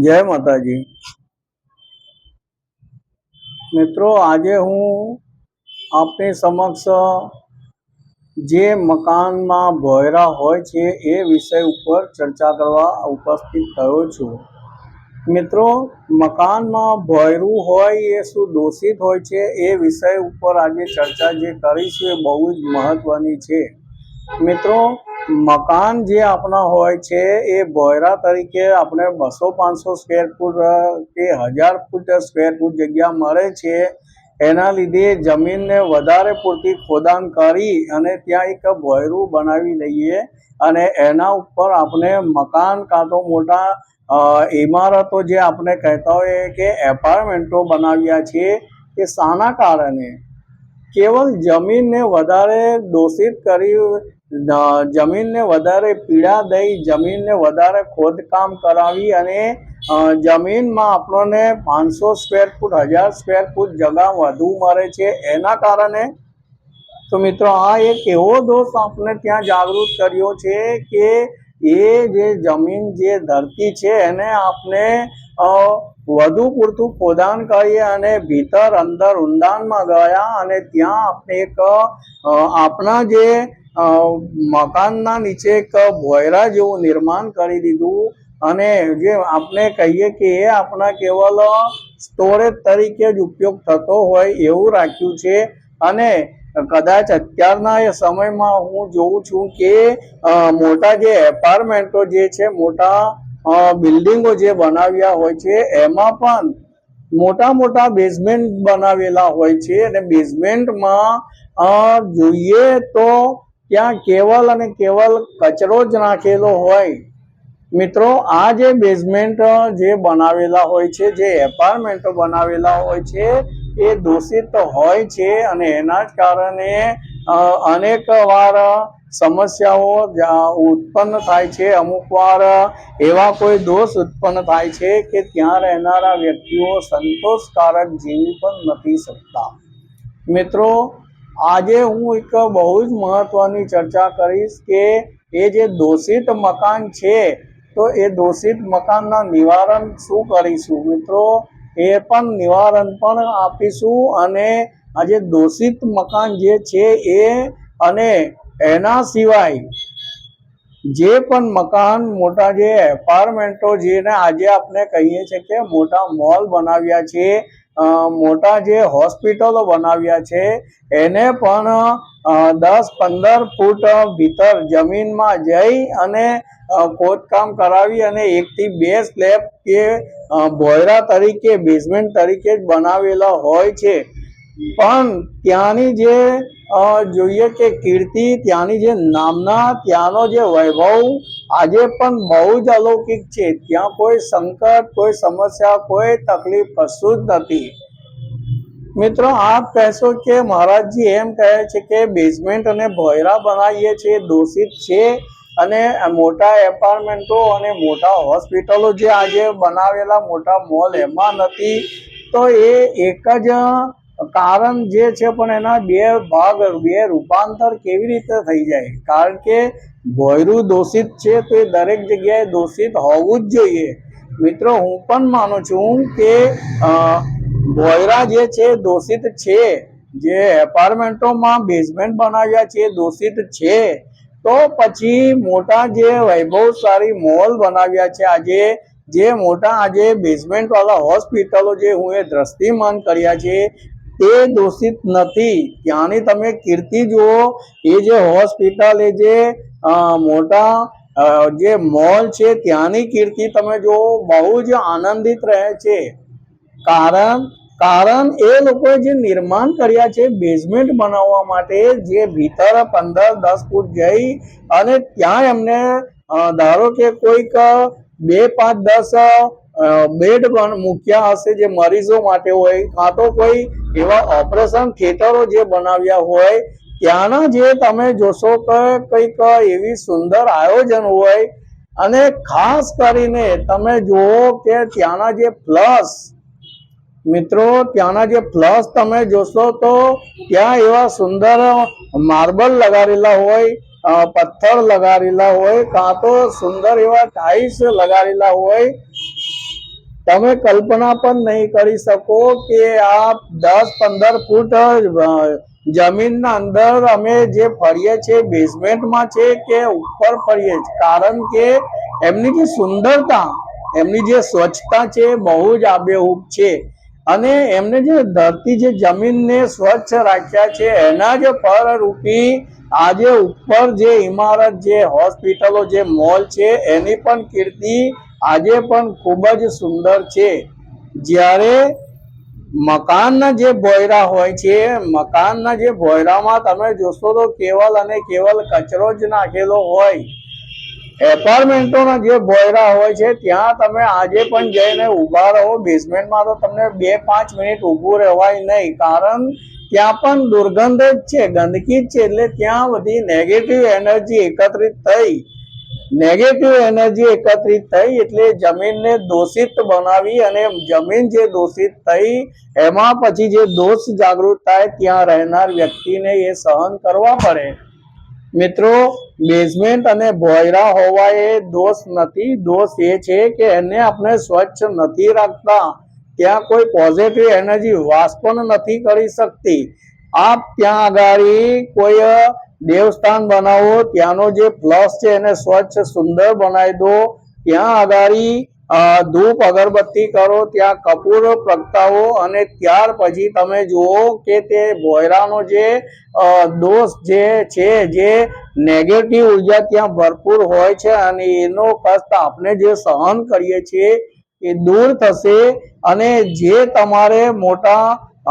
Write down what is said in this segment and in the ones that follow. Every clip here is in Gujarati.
જય માતાજી. મિત્રો, આજે હું આપની સમક્ષ જે મકાનમાં ભોયરા હોય છે એ વિષય ઉપર ચર્ચા કરવા ઉપસ્થિત થયો છું. મિત્રો, મકાનમાં ભોયરું હોય એ શું દોષિત હોય છે એ વિષય ઉપર આજે ચર્ચા જે કરીશું એ બહુ જ મહત્વની છે. મિત્રો મકાન જે આપણા હોય છે, એ બોયરા તરીકે આપણે બસો પાંચસો સ્ક્વેર ફૂટ કે હજાર ફૂટ સ્ક્વેર ફૂટ જગ્યા મળે છે. એના લીધે જમીનને વધારે પૂરતી ખોદાણ કરી અને ત્યાં એક બોયરું બનાવી લઈએ અને એના ઉપર આપણે મકાન કાં તો મોટા ઇમારતો જે આપણે કહેતા હોઈએ કે એપાર્ટમેન્ટો બનાવ્યા છે, એ શાના કારણે કેવલ જમીનને વધારે દોષિત કરી જમીનને વધારે પીડા દઈ, જમીનને વધારે ખોદકામ કરાવી અને જમીનમાં આપણને પાંચસો સ્ક્વેર ફૂટ હજાર સ્ક્વેર ફૂટ જગા વધુ મળે છે. એના કારણે તો મિત્રો આ એક એવો દોષ આપણે ત્યાં જાગૃત કર્યો છે કે એ જે જમીન જે ધરતી છે એને આપણે વધુ પૂરતું ખોદાણ કરીએ અને ભીતર અંદર ઊંડાણમાં ગયા અને ત્યાં આપણે એક આપણા જે મકાનના નીચે એક ભોયરા જેવું નિર્માણ કરી દીધું અને જે આપણે કહીએ કે એ આપણા કેવલ સ્ટોરેજ તરીકે જ ઉપયોગ થતો હોય એવું રાખ્યું છે. અને કદાચ અત્યારના એ સમયમાં હું જોઉં છું કે મોટા જે એપાર્ટમેન્ટો જે છે, મોટા બિલ્ડિંગો જે બનાવ્યા હોય છે, એમાં પણ મોટા મોટા બેઝમેન્ટ બનાવેલા હોય છે. અને બેઝમેન્ટમાં જોઈએ તો ત્યાં કેવલ અને કેવલ કચરો જ નાખેલો હોય. મિત્રો, આ જે બેઝમેન્ટ જે બનાવેલા હોય છે, જે એપાર્ટમેન્ટો બનાવેલા હોય છે, એ દૂષિત હોય છે અને એના જ કારણે અનેક વાર સમસ્યાઓ ઉત્પન્ન થાય છે. અમુક વાર એવા કોઈ દોષ ઉત્પન્ન થાય છે કે ત્યાં રહેનારા વ્યક્તિઓ સંતોષકારક જીવી પણ નથી શકતા. મિત્રો આજે હું એક બહુ જ મહત્વની ચર્ચા કરીશ કે એ જે દોષિત મકાન છે, તો એ દોષિત મકાનના નિવારણ શું કરીશું? મિત્રો, એ પણ નિવારણ પણ આપીશું અને આજે દોષિત મકાન જે છે એ અને એના સિવાય જે પણ મકાન, મોટા જે એપાર્ટમેન્ટો જેને આજે આપણે કહીએ છીએ કે મોટા મોલ બનાવ્યા છે મોટા જે હોસ્પિટલો બનાવ્યા છે, એને પણ દસ પંદર ફૂટ ભીતર જમીનમાં જઈ અને ખોદકામ કરાવી અને એકથી બે સ્લેબ કે ભોયરા તરીકે, બેઝમેન્ટ તરીકે જ બનાવેલા હોય છે. પણ ત્યાંની જે જોઈએ કે કીર્તિ, ત્યાંની જે નામના, ત્યાંનો જે વૈભવ આજે પણ બહુ જ અલૌકિક છે. ત્યાં કોઈ સંકટ, કોઈ સમસ્યા, કોઈ તકલીફ કશું જ નથી. મિત્રો, આપ કહેશો કે મહારાજજી એમ કહે છે કે બેઝમેન્ટ અને ભોયરા બનાવીએ છીએ, દોષિત છે અને મોટા એપાર્ટમેન્ટો અને મોટા હોસ્પિટલો જે આજે બનાવેલા મોટા મોલ એમાં નથી. તો એ એક જ કારણ જે છે પણ એના બે ભાગ, બે રૂપાંતર કેવી રીતે થઈ જાય? કારણ કે ભોયરું દોષિત છે તો એ દરેક જગ્યાએ દોષિત હોવું જ જોઈએ. મિત્રો, હું પણ માનું છું કે ભોયરા જે છે દોષિત છે, જે એપાર્ટમેન્ટોમાં બેઝમેન્ટ બનાવ્યા છે દોષિત છે, તો પછી મોટા જે વૈભવશાળી મોલ બનાવ્યા છે, આજે જે મોટા આજે બેઝમેન્ટવાળા હોસ્પિટલો જે હું એ દ્રષ્ટિમાન કર્યા છે તે દૂષિત નથી. ત્યાંની તમે કીર્તિ જુઓ, એ જે હોસ્પિટલ, એ જે મોટા જે મોલ છે, ત્યાંની કીર્તિ તમે જુઓ, બહુ જ આનંદિત રહે છે. કારણ કારણ એ લોકોએ જે નિર્માણ કર્યા છે બેઝમેન્ટ બનાવવા માટે, જે ભીતર પંદર, દસ ફૂટ જઈ અને ત્યાં એમને ધારો કે કોઈક બે, પાંચ, દસ બેડ પણ મૂક્યા હશે જે મરીઝો માટે હોય, કાં તો કોઈ એવા ઓપરેશન થિયેટરો જે બનાવ્યા હોય, ત્યાંના જે તમે જોશો કે કંઈક એવી સુંદર આયોજન હોય અને ખાસ કરીને તમે જુઓ કે ત્યાંના જે પ્લસ, મિત્રો, ત્યાંના જે પ્લસ તમે જોશો તો ત્યાં એવા સુંદર માર્બલ લગાડેલા હોય પથ્થર લગાડેલા હોય, કાં તો સુંદર એવા ટાઇલ્સ લગાડેલા હોય તમે કલ્પના પણ નહીં કરી શકો કે આ દસ પંદર ફૂટ જમીનના અંદર અમે જે ફરીએ છીએ બેઝમેન્ટમાં છે કે ઉપર ફરીએ છીએ. કારણ કે એમની જે સુંદરતા, એમની જે સ્વચ્છતા છે બહુ જ આબેહૂબ છે. અને એમને જે ધરતી, જે જમીનને સ્વચ્છ રાખ્યા છે, એના જે ફળરૂપી આજે ઉપર જે ઇમારત જે હોસ્પિટલો, જે મોલ છે, એની પણ કીર્તિ આજે પણ ખૂબ જ સુંદર છે. જ્યારે મકાનના જે ભોયરા હોય છે, મકાનના જે ભોયરામાં તમે જોશો તો કેવલ અને કેવલ કચરો જ નાખેલો હોય. એપાર્ટમેન્ટોના જે ભોયરા હોય છે, ત્યાં તમે આજે પણ જઈને ઊભા રહો. બેઝમેન્ટમાં તો તમને બે પાંચ મિનિટ ઊભું રહેવાય નહીં, કારણ ત્યાં પણ દુર્ગંધ જ છે, ગંદકી જ છે, એટલે ત્યાં બધી નેગેટિવ એનર્જી એકત્રિત થઈ. નેગેટિવ એનર્જી એકત્રિત થઈ એટલે જમીનને દોષિત બનાવી અને જમીન જે દોષિત થઈ, એમાં પછી જે દોષ જાગૃત થાય, ત્યાં રહેનાર વ્યક્તિને એ સહન કરવા પડે. મિત્રો બેઝમેન્ટ અને ભોયરા હોવા એ દોષ નથી. દોષ એ છે કે એને આપણે સ્વચ્છ નથી રાખતા. ત્યાં કોઈ પોઝિટિવ એનર્જી વાસ પણ નથી કરી શકતી. આપ ત્યાં આગળ કોઈ દેવસ્થાન બનાવો, ત્યાંનો જે પ્લસ છે એને સ્વચ્છ, સુંદર બનાવી દો. ત્યાં આગળ ધૂપ અગરબત્તી કરો, ત્યાં કપૂર પ્રગટાવો અને ત્યાર પછી તમે જુઓ કે તે ભોયરાનો જે દોષ જે છે, જે નેગેટિવ ઊર્જા ત્યાં ભરપૂર હોય છે અને એનો કષ્ટ આપણે જે સહન કરીએ છીએ એ દૂર થશે અને જે તમારે મોટા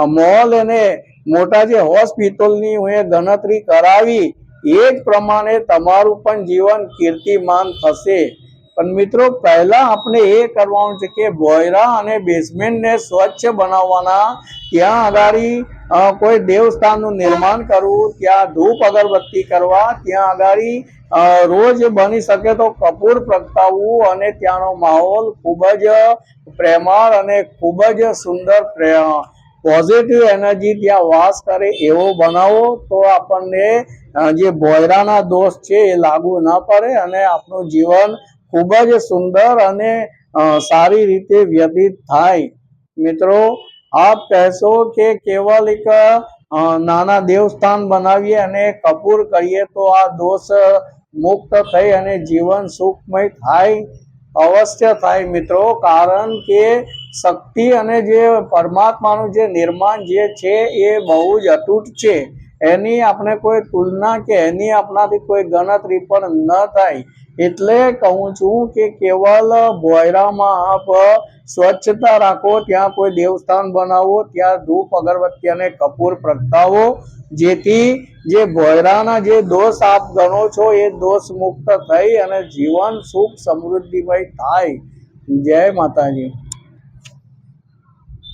મોલ અને મોટા જે હોસ્પિટલની હું ગણતરી કરાવી, એ જ પ્રમાણે તમારું પણ જીવન કીર્તિમાન થશે. પણ મિત્રો, પહેલા આપણે એ કરવાનું છે કે બોયરા અને બેઝમેન્ટને સ્વચ્છ બનાવવાના, ત્યાં આગળ કોઈ દેવસ્થાનનું નિર્માણ કરવું, ત્યાં ધૂપ અગરબત્તી કરવા, ત્યાં આગળ રોજ બની શકે તો કપૂર પ્રગટાવવું અને ત્યાંનો માહોલ ખૂબ જ પ્રેમાળ અને ખૂબ જ સુંદર પ્રે- પોઝિટિવ એનર્જી ત્યાં વાસ કરે એવો બનાવો તો આપણને જે બોયરાના દોષ છે એ લાગુ ન પડે અને આપણું જીવન ખૂબ જ સુંદર અને સારી રીતે વ્યતીત થાય. મિત્રો, આપ કહેશો કે કેવલ એક નાના દેવસ્થાન બનાવીએ અને કપૂર કરીએ તો આ દોષ મુક્ત થઈ અને જીવન સુખમય થાય. અવશ્ય થાય મિત્રો, કારણ કે શક્તિ અને જે પરમાત્માનું જે નિર્માણ જે છે એ બહુ જ અતૂટ છે. એની આપણે કોઈ તુલના કે એની આપણાથી કોઈ ગણતરી પણ ન થાય. એટલે કહું છું કે કેવલ ભોયરામાં આપ સ્વચ્છતા રાખો, ત્યાં કોઈ દેવસ્થાન બનાવો, ત્યાં ધૂપ, અગરબત્તી અને કપૂર પ્રગટાવો, જેથી જે ભોયરાના જે દોષ આપ ગણો છો, એ દોષ મુક્ત થઈ અને જીવન સુખ સમૃદ્ધિમય થાય. જય માતાજી.